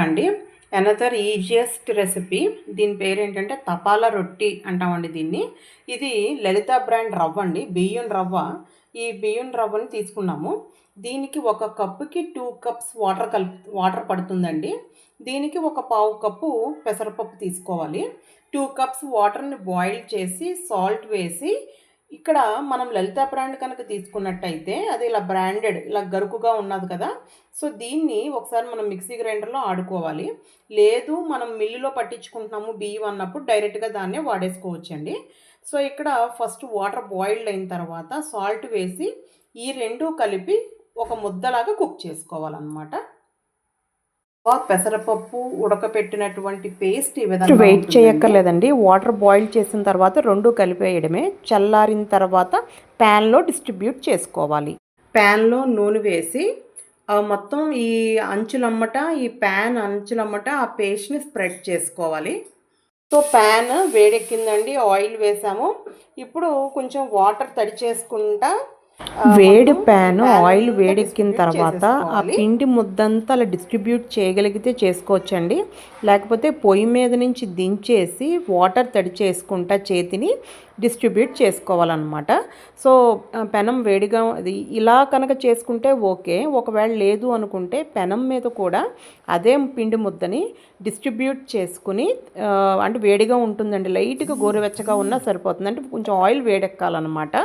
అండి. Another easiest recipe దీని పేరు ఏంటంటే తపాలా రొట్టి అంటామండి దీన్ని. ఇది లలిత బ్రాండ్ రవ్వ అండి బియ్యం రవ్వ. ఈ బియ్యం రవ్వని తీసుకున్నాము. దీనికి ఒక కప్పుకి టూ కప్స్ వాటర్ కలిపి వాటర్ పడుతుందండి. దీనికి ఒక పావు కప్పు పెసరపప్పు తీసుకోవాలి. టూ కప్స్ వాటర్ని బాయిల్ చేసి సాల్ట్ వేసి ఇక్కడ మనం లలిత బ్రాండ్ కనుక తీసుకున్నట్టయితే అది ఇలా బ్రాండెడ్ ఇలా గరుకుగా ఉన్నది కదా. సో దీన్ని ఒకసారి మనం మిక్సీ గ్రైండర్లో ఆడుకోవాలి. లేదు మనం మిల్లులో పట్టించుకుంటున్నాము బియ్యం అన్నప్పుడు డైరెక్ట్గా దాన్నే వాడేసుకోవచ్చండి. సో ఇక్కడ ఫస్ట్ వాటర్ బాయిల్డ్ అయిన తర్వాత సాల్ట్ వేసి ఈ రెండు కలిపి ఒక ముద్దలాగా కుక్ చేసుకోవాలన్నమాట. పెసరపప్పు ఉడకపెట్టినటువంటి పేస్ట్ ఈ విధంగా వెయిట్ చేయక్కర్లేదండి. వాటర్ బాయిల్ చేసిన తర్వాత రెండు కలిపేయడమే. చల్లారిన తర్వాత ప్యాన్లో డిస్ట్రిబ్యూట్ చేసుకోవాలి. ప్యాన్లో నూనె వేసి మొత్తం ఈ అంచులమ్మట ఈ ప్యాన్ అంచులమ్మట ఆ పేస్ట్ని స్ప్రెడ్ చేసుకోవాలి. సో ప్యాన్ వేడెక్కిందండి ఆయిల్ వేసాము. ఇప్పుడు కొంచెం వాటర్ తడి చేసుకుంటా వేడి ప్యాన్ ఆయిల్ వేడెక్కిన తర్వాత ఆ పిండి ముద్దంతా అలా డిస్ట్రిబ్యూట్ చేయగలిగితే చేసుకోవచ్చండి. లేకపోతే పొయ్యి మీద నుంచి దించేసి వాటర్ తడి చేసుకుంటా చేతిని డిస్ట్రిబ్యూట్ చేసుకోవాలన్నమాట. సో పెనం వేడిగా అది ఇలా కనుక చేసుకుంటే ఓకే. ఒకవేళ లేదు అనుకుంటే పెనం మీద కూడా అదే పిండి ముద్దని డిస్ట్రిబ్యూట్ చేసుకుని అంటే వేడిగా ఉంటుందండి. లైట్గా గోరువెచ్చగా ఉన్నా సరిపోతుంది. అంటే కొంచెం ఆయిల్ వేడెక్కాలన్నమాట.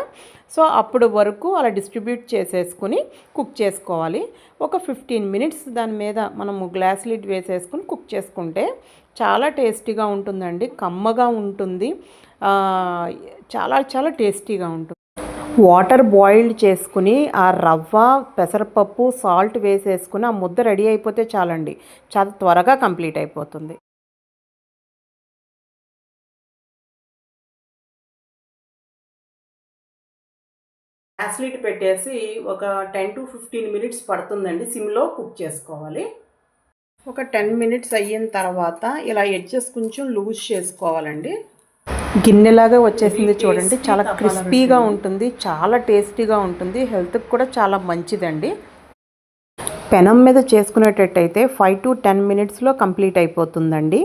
సో అప్పుడు వరకు అలా డిస్ట్రిబ్యూట్ చేసేసుకుని కుక్ చేసుకోవాలి. ఒక ఫిఫ్టీన్ మినిట్స్ దాని మీద మనము గ్లాస్ లిడ్ వేసేసుకుని కుక్ చేసుకుంటే చాలా టేస్టీగా ఉంటుందండి. కమ్మగా ఉంటుంది. చాలా చాలా టేస్టీగా ఉంటుంది. వాటర్ బాయిల్డ్ చేసుకుని ఆ రవ్వ పెసరపప్పు సాల్ట్ వేసేసుకుని ఆ ముద్ద రెడీ అయిపోతే చాలండి. చాలా త్వరగా కంప్లీట్ అయిపోతుంది. యాసిలిట్ పెట్టేసి ఒక టెన్ టు ఫిఫ్టీన్ మినిట్స్ పడుతుందండి. సిమ్లో కుక్ చేసుకోవాలి. ఒక టెన్ మినిట్స్ అయిన తర్వాత ఇలా ఎడ్జెస్ కొంచెం లూజ్ చేసుకోవాలండి. గిన్నెలాగా వచ్చేసింది చూడండి. చాలా క్రిస్పీగా ఉంటుంది. చాలా టేస్టీగా ఉంటుంది. హెల్త్కి కూడా చాలా మంచిదండి. పెనం మీద చేసుకునేటట్టయితే ఫైవ్ టు టెన్ మినిట్స్లో కంప్లీట్ అయిపోతుందండి.